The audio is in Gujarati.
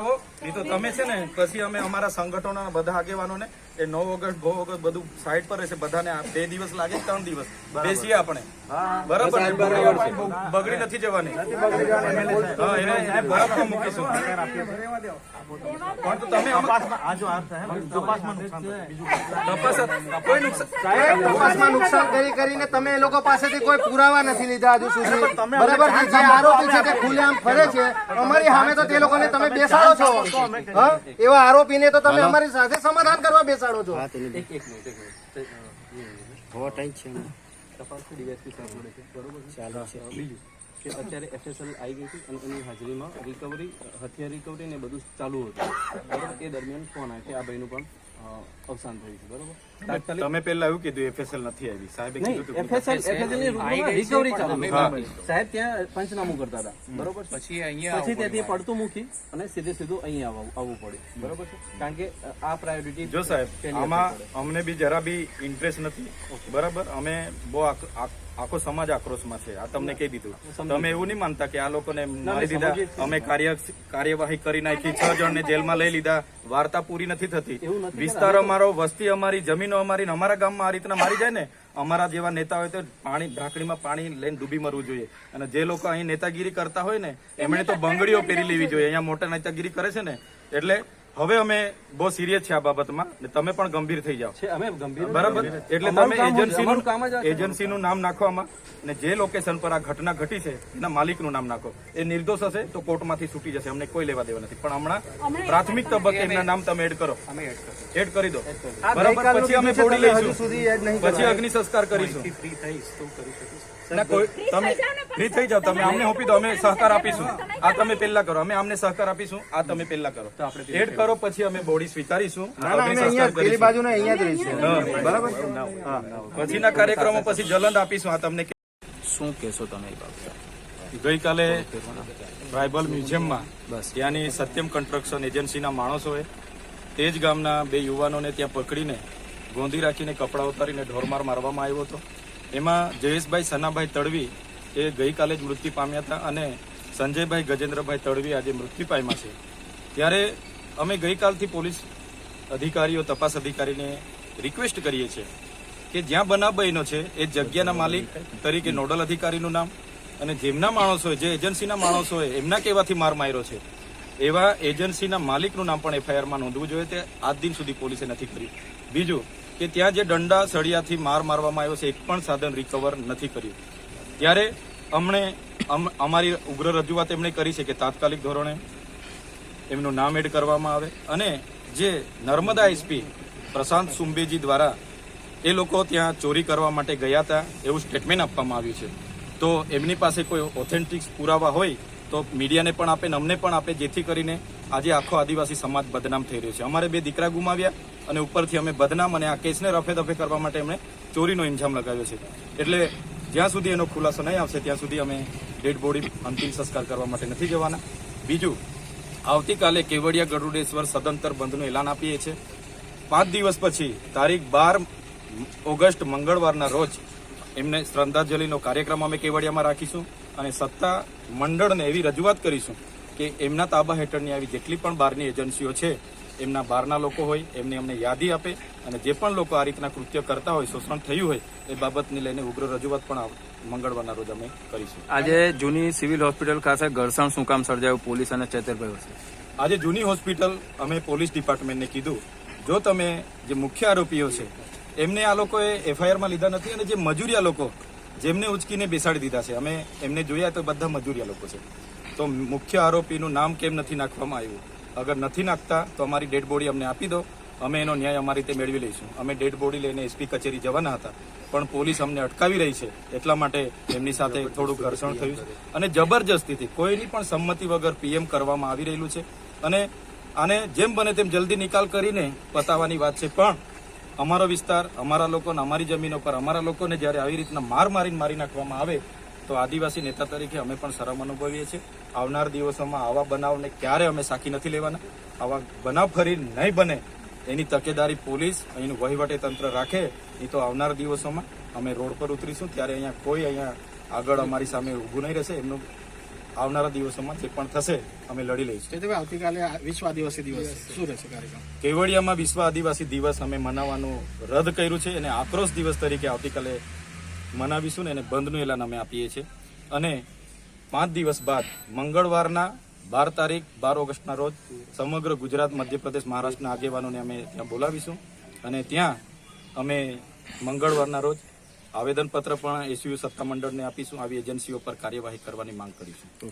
어? એ તો તમે છે ને પછી અમે અમારા સંગઠનોના બધા આગેવાનોને એ નવ ઓગસ્ટ ગો ઓગસ્ટ બધું સાઈડ પર રહેશે. બધાને બે દિવસ લાગે ત્રણ દિવસ. બેસીએ આપણે. બરાબર બગડી નથી જવાની. હા એને એને મૂકીશું. પણ તો તમે તપાસ કોઈ નુકસાન તપાસમાં નુકસાન કરી કરીને તમે એ લોકો પાસેથી કોઈ પુરાવા નથી લીધા હજુ સુધી. બરાબર જે આરોપી છે તે ખુલ્લેઆમ ફરે છે. અમારી સામે તો તે લોકોને તમે બેસાડો છો? એવા આરોપીને તો તમે અમારી સાથે સમાધાન કરવા બેસાડો છો. કે અત્યારે એફએસએલ આવી ગઈ હતી અને એની હાજરીમાં રિકવરી હથિયાર રિકવરી ને બધું ચાલુ હતું. બરોબર? એ દરમિયાન ફોન આવ્યો કે આ ભાઈનું પણ અવસાન થયું છે. બરોબર? તમે પેલા એવું કીધું એફએસએલ નથી આવી. સાહેબે કીધું હતું FSL FSL ની રિકવરી ચાલુ સાહેબ ત્યાં પંચનામું કરતા હતા. બરોબર પછી અહીંયા પછી ત્યાંથી પડતું મૂકી અને સીધે સીધું અહીંયા આવવું આવવું પડ્યું. બરોબર છે? કારણ કે આ પ્રાયોરિટી જો સાહેબ આમાં અમને બી જરા બી ઇન્ટરેસ્ટ નથી. બરાબર? અમે બહુ આખો સમાજ આક્રોશમાં છે. આ તમને કહી દીધું. તમે એવું નહીં માનતા કે આ લોકોને મારી દીધા. અમે કાર્ય કાર્યવાહી કરી નાખી છ જણને જેલમાં લઈ લીધા. વાર્તા પૂરી નથી થતી. વિસ્તાર અમારો વસ્તી અમારી જમીનો ને અમારા ગામમાં આ રીતના મારી જાય ને, અમારા જેવા નેતા હોય તો પાણી, ઢાંકણીમાં પાણી લઈને ડૂબી મરવું જોઈએ. અને જે લોકો અહીં નેતાગીરી કરતા હોય ને, એમણે તો બંગડીઓ પહેરી લેવી જોઈએ. અહીંયા મોટા નેતાગીરી કરે છે ને, એટલે હવે અમે બહુ સિરિયસ છે આ બાબતમાં તમે પણ ગંભીર થઈ જાઓ. અમે ગંભીર બરાબર? એટલે તમે. એજન્સીનું. એજન્સીનું નામ નાખવામાં અને જે લોકેશન પર આ ઘટના ઘટી છે એના માલિકનું નામ નાખો. એ નિર્દોષ હશે તો કોર્ટમાંથી છૂટી જશે અમને કોઈ લેવા દેવા નથી. પણ હમણાં પ્રાથમિક તબક્કે એમના નામ તમે એડ કરો. એડ કરી દો. બરાબર? પછી અમે છોડી લઈશું. સુધી યાદ નહીં પછી અગ્નિ સંસ્કાર કરીશું. તમે ફ્રી થઈ જાવ તમે અમને આપી દો અમે સહકાર આપીશું. આ તમે પહેલા કરો અમે અમને સહકાર આપીશું આ તમે પહેલા કરો. એડ કરો પછી અમે બોડી સ્વીકારીશું. ના, ના, અગ્નિ અમે અહીંયા સંસ્કાર પેલી બાજુ ને અહીંયા જ રહીશું. બરાબર પછીના કાર્યક્રમો પછી જલંદ આપીશું આ તમને શું કહેશો તમે ગઈકાલે ટ્રાઇબલ મ્યુઝિયમમાં ત્યાંની સત્યમ કન્સ્ટ્રક્શન એજન્સીના માણસોએ તે જ ગામના બે યુવાનોને ત્યાં પકડીને ગોંધી રાખીને કપડાં ઉતારીને ઢોરમાર મારવામાં આવ્યો હતો. એમાં જયેશભાઈ સનાભાઈ તડવી એ ગઈકાલે જ મૃત્યુ પામ્યા હતા અને સંજયભાઈ ગજેન્દ્રભાઈ તડવી આજે મૃત્યુ પામ્યા છે. ત્યારે અમે ગઈકાલથી પોલીસ અધિકારીઓ, તપાસ અધિકારીને રિક્વેસ્ટ કરીએ છીએ કે જ્યાં બનાવ બન્યો છે, એ જગ્યાના માલિક તરીકે નોડલ અધિકારીનું નામ અને જેમના માણસોએ જે એજન્સીના માણસોએ એમના કહેવાથી માર માર્યો છે. એવા એજન્સીના માલિકનું નામ પણ એફઆઈઆરમાં નોંધવું જોઈએ તે આજ દિન સુધી પોલીસે નથી કર્યું. બીજું કે ત્યાં જે દંડા, સળિયાથી માર મારવામાં આવ્યો છે, એક પણ સાધન રિકવર નથી કર્યું. ત્યારે અમને અમ- અમારી ઉગ્ર રજૂઆત એમણે કરી છે કે તાત્કાલિક ધોરણે એમનું નામ એડ કરવામાં આવે અને જે નર્મદા એસપી પ્રશાંત સુંબેજી દ્વારા એ લોકો ત્યાં ચોરી કરવા માટે ગયા હતા એવું સ્ટેટમેન્ટ આપવામાં આવ્યું છે. તો એમની પાસે કોઈ ઓથેન્ટિક પુરાવા હોય તો મીડિયાને પણ આપે અમને પણ આપે જેથી કરીને આજે આખો આદિવાસી સમાજ બદનામ થઈ રહ્યો છે. અમારે બે દીકરા ગુમાવ્યા અને ઉપરથી અમે બદનામ અને આ કેસને રફે દફે કરવા માટે એમણે ચોરીનો ઇન્જામ લગાવ્યો છે. એટલે જ્યાં સુધી એનો ખુલાસો નહીં આવશે, ત્યાં સુધી અમે ડેડ બોડી અંતિમ સંસ્કાર કરવા માટે નથી જવાના. બીજું, આવતીકાલે કેવડિયા ગરુડેશ્વર સદંતર બંધનું એલાન આપીએ છીએ. પાંચ દિવસ પછી, તારીખ બાર ઓગસ્ટ મંગળવારના રોજ, એમને શ્રદ્ધાંજલિનો કાર્યક્રમ અમે કેવડિયામાં રાખીશું અને સત્તા મંડળને એવી રજૂઆત કરીશું કે એમના તાબા હેઠળની આવી જેટલી પણ બહારની એજન્સીઓ છે એમના બહારના લોકો હોય એમને અમને યાદી આપે અને જે પણ લોકો આ રીતના કૃત્ય કરતા હોય શોષણ થયું હોય એ બાબતને લઈને ઉગ્ર રજૂઆત પણ મંગળવારના રોજ અમે કરીશું. આજે જૂની સિવિલ હોસ્પિટલ ખાતે ઘર્ષણ શું કામ સર્જાયું? પોલીસ અને ચેતરભાઈ વચ્ચે. આજે જૂની હોસ્પિટલ અમે પોલીસ ડિપાર્ટમેન્ટને કીધું. જો તમે જે મુખ્ય આરોપીઓ છે એમને આ લોકોએ એફઆઈઆરમાં લીધા નથી અને જે મજૂરિયા લોકો જેમને ઉચકીને બેસાડી દીધા છે અમે એમને જોયા તો બધા મજૂરિયા લોકો છે. તો મુખ્ય આરોપીનું નામ કેમ નથી નાખવામાં આવ્યું? અગર નથી નાખતા, તો અમારી ડેડ બોડી અમને આપી દો. અમે એનો ન્યાય અમારી રીતે મેળવી લઈશું. અમે ડેડ બોડી લઈને એસપી કચેરી જવાના હતા, પણ પોલીસ અમને અટકાવી રહી છે. એટલા માટે એમની સાથે થોડું ઘર્ષણ થયું છે. અને જબરજસ્તીથી, કોઈની પણ સંમતિ વગર પીએમ કરવામાં આવી રહેલું છે. અને આને જેમ બને તેમ જલ્દી નિકાલ કરીને પતાવવાની વાત છે. પણ અમારો વિસ્તાર, અમારા લોકોને, અમારી જમીનો પર અમારા લોકોને જ્યારે આવી રીતના માર મારીને મારી નાખવામાં આવે તો આદિવાસી નેતા તરીકે અમે પણ શરમ અનુભવીએ છીએ. આવનાર દિવસોમાં આવા બનાવને ક્યારે અમે સાખી નથી લેવાના? આવા બનાવ ફરી નહીં બને. એની તકેદારી પોલીસ અહીંનું વહીવટી તંત્ર રાખે. એ તો આવનાર દિવસોમાં અમે રોડ પર ઉતરીશું. ત્યારે અહીંયા કોઈ અહીંયા આગળ અમારી સામે ઊભું નહીં રહેશે. એમનું આવનારા દિવસોમાં જે પણ થશે અમે લડી લઈશું. આવતીકાલે વિશ્વ આદિવાસી દિવસ શું રહેશે કાર્યક્રમ? કેવડિયામાં વિશ્વ આદિવાસી દિવસ અમે મનાવવાનું રદ કર્યું છે અને આક્રોશ દિવસ તરીકે આવતીકાલે મનાવીશું ને એને બંધનું એલાન અમે આપીએ છીએ. અને પાંચ દિવસ બાદ મંગળવારના બાર તારીખ, બાર ઓગસ્ટના રોજ સમગ્ર ગુજરાત, મધ્યપ્રદેશ, મહારાષ્ટ્રના આગેવાનોને અમે ત્યાં બોલાવીશું. અને ત્યાં અમે મંગળવારના રોજ આવેદનપત્ર પણ એસયુ સત્તામંડળને આપીશું. આવી એજન્સીઓ પર કાર્યવાહી કરવાની માંગ કરીશું.